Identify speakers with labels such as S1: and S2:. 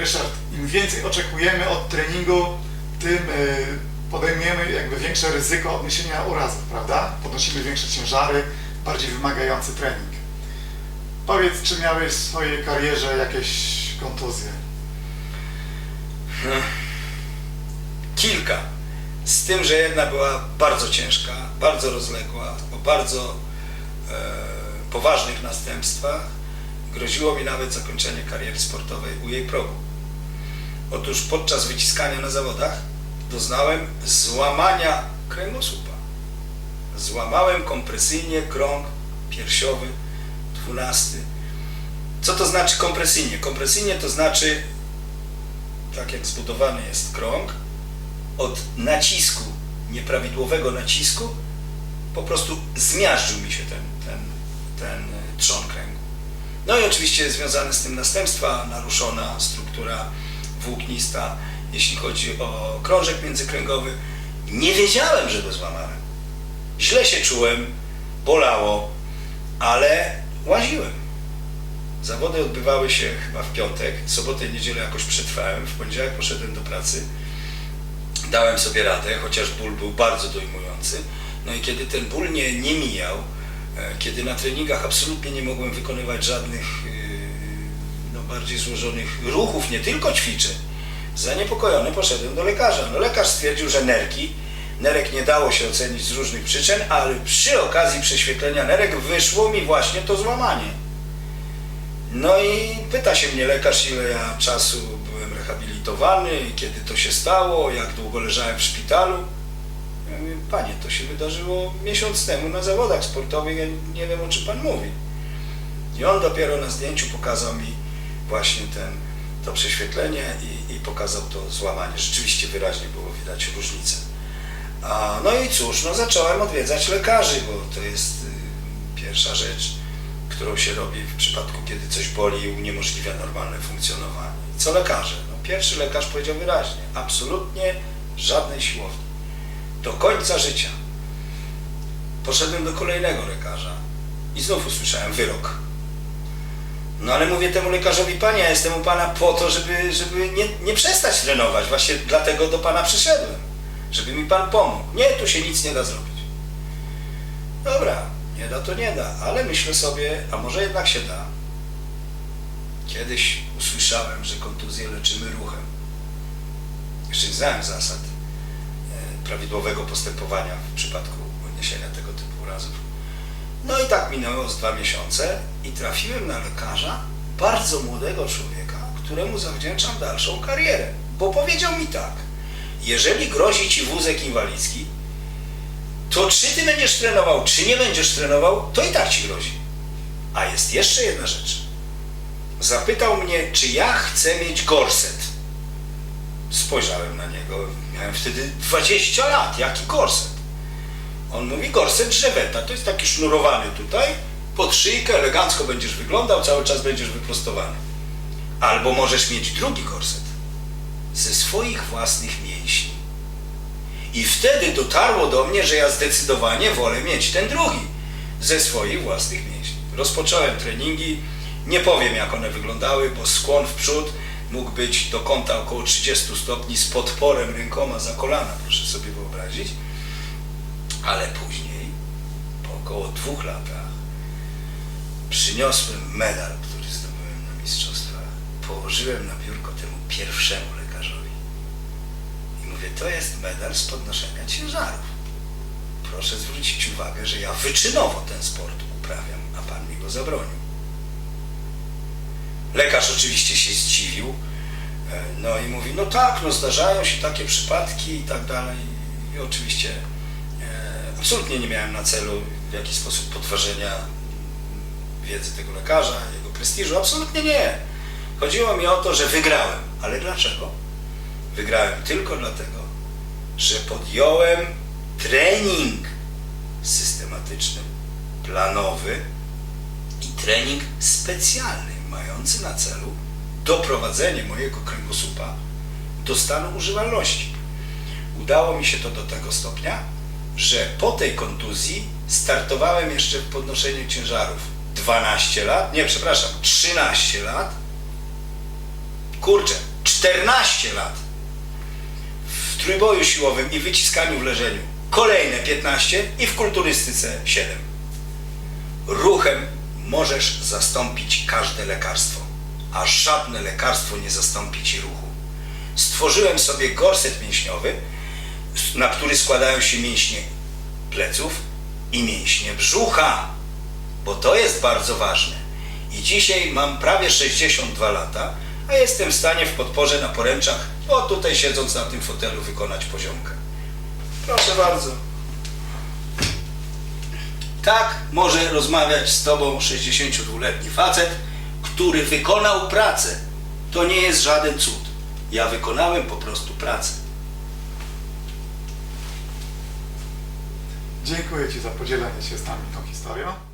S1: Ryszard, im więcej oczekujemy od treningu, tym y, podejmujemy jakby większe ryzyko odniesienia urazów, prawda? Podnosimy większe ciężary, bardziej wymagający trening. Powiedz, czy miałeś w swojej karierze jakieś kontuzje?
S2: Kilka. Z tym, że jedna była bardzo ciężka, bardzo rozległa, o bardzo e, poważnych następstwach. Groziło mi nawet zakończenie kariery sportowej u jej progu. Otóż podczas wyciskania na zawodach doznałem złamania kręgosłupa. Złamałem kompresyjnie krąg piersiowy, dwunasty. Co to znaczy kompresyjnie? Kompresyjnie to znaczy, tak jak zbudowany jest krąg, od nacisku, nieprawidłowego nacisku, po prostu zmiażdżył mi się ten, ten, ten trzon kręgu. No i oczywiście związane z tym następstwa, naruszona struktura włóknista, jeśli chodzi o krążek międzykręgowy. Nie wiedziałem, że go złamałem. Źle się czułem, bolało, ale łaziłem. Zawody odbywały się chyba w piątek, sobotę i niedzielę jakoś przetrwałem, w poniedziałek poszedłem do pracy, dałem sobie radę, chociaż ból był bardzo dojmujący. No i kiedy ten ból nie, nie mijał, kiedy na treningach absolutnie nie mogłem wykonywać żadnych yy, no, bardziej złożonych ruchów, nie tylko ćwiczeń, zaniepokojony poszedłem do lekarza. No, lekarz stwierdził, że nerki, nerek nie dało się ocenić z różnych przyczyn, ale przy okazji prześwietlenia nerek wyszło mi właśnie to złamanie. No i pyta się mnie lekarz, ile ja czasu byłem rehabilitowany, kiedy to się stało, jak długo leżałem w szpitalu. Ja mówię, panie, to się wydarzyło miesiąc temu na zawodach sportowych, ja nie wiem o czym pan mówi. I on dopiero na zdjęciu pokazał mi właśnie ten, to prześwietlenie i, i pokazał to złamanie. Rzeczywiście wyraźnie było widać różnicę. A, no i cóż, no zacząłem odwiedzać lekarzy, bo to jest y, pierwsza rzecz, którą się robi w przypadku, kiedy coś boli i uniemożliwia normalne funkcjonowanie. Co lekarze? No, pierwszy lekarz powiedział wyraźnie, absolutnie żadnej siłowni. Do końca życia. Poszedłem do kolejnego lekarza i znów usłyszałem wyrok. No ale mówię temu lekarzowi, panie, ja jestem u pana po to, żeby, żeby nie, nie przestać trenować. Właśnie dlatego do pana przyszedłem, żeby mi pan pomógł. Nie, tu się nic nie da zrobić. Dobra, nie da to nie da, ale myślę sobie, a może jednak się da. Kiedyś usłyszałem, że kontuzję leczymy ruchem. Jeszcze nie znałem zasad prawidłowego postępowania w przypadku odniesienia tego typu urazów. No i tak minęło z dwa miesiące i trafiłem na lekarza, bardzo młodego człowieka, któremu zawdzięczam dalszą karierę. Bo powiedział mi tak, jeżeli grozi ci wózek inwalidzki, to czy ty będziesz trenował, czy nie będziesz trenował, to i tak ci grozi. A jest jeszcze jedna rzecz. Zapytał mnie, czy ja chcę mieć gorset. Spojrzałem na niego, miałem wtedy 20 lat, jaki gorset? On mówi, gorset drzeweta, to jest taki sznurowany tutaj, pod szyjkę, elegancko będziesz wyglądał, cały czas będziesz wyprostowany. Albo możesz mieć drugi gorset, ze swoich własnych mięśni. I wtedy dotarło do mnie, że ja zdecydowanie wolę mieć ten drugi. Ze swoich własnych mięśni. Rozpocząłem treningi, nie powiem jak one wyglądały, bo skłon w przód mógł być do kąta około 30 stopni z podporem rękoma za kolana, proszę sobie wyobrazić. Ale później, po około dwóch latach, przyniosłem medal, który zdobyłem na mistrzostwa. Położyłem na biurko temu pierwszemu lekarzowi. I mówię, to jest medal z podnoszenia ciężarów. Proszę zwrócić uwagę, że ja wyczynowo ten sport uprawiam, a pan mi go zabronił. Lekarz oczywiście się zdziwił, e, no i mówi, no tak, no zdarzają się takie przypadki i tak dalej. I oczywiście e, absolutnie nie miałem na celu w jakiś sposób podważenia wiedzy tego lekarza, jego prestiżu, absolutnie nie. Chodziło mi o to, że wygrałem. Ale dlaczego? Wygrałem tylko dlatego, że podjąłem trening systematyczny, planowy i trening specjalny, mający na celu doprowadzenie mojego kręgosłupa do stanu używalności. Udało mi się to do tego stopnia, że po tej kontuzji startowałem jeszcze w podnoszeniu ciężarów 12 lat, nie przepraszam, 13 lat. Kurczę, 14 lat. W trójboju siłowym i wyciskaniu w leżeniu kolejne 15 i w kulturystyce 7. Ruchem możesz zastąpić każde lekarstwo, a żadne lekarstwo nie zastąpi ci ruchu. Stworzyłem sobie gorset mięśniowy, na który składają się mięśnie pleców i mięśnie brzucha, bo to jest bardzo ważne. I dzisiaj mam prawie 62 lata, a jestem w stanie w podporze na poręczach, o tutaj siedząc na tym fotelu, wykonać poziomkę. Proszę bardzo. Tak może rozmawiać z Tobą 62-letni facet, który wykonał pracę. To nie jest żaden cud. Ja wykonałem po prostu pracę.
S1: Dziękuję Ci za podzielenie się z nami tą historią.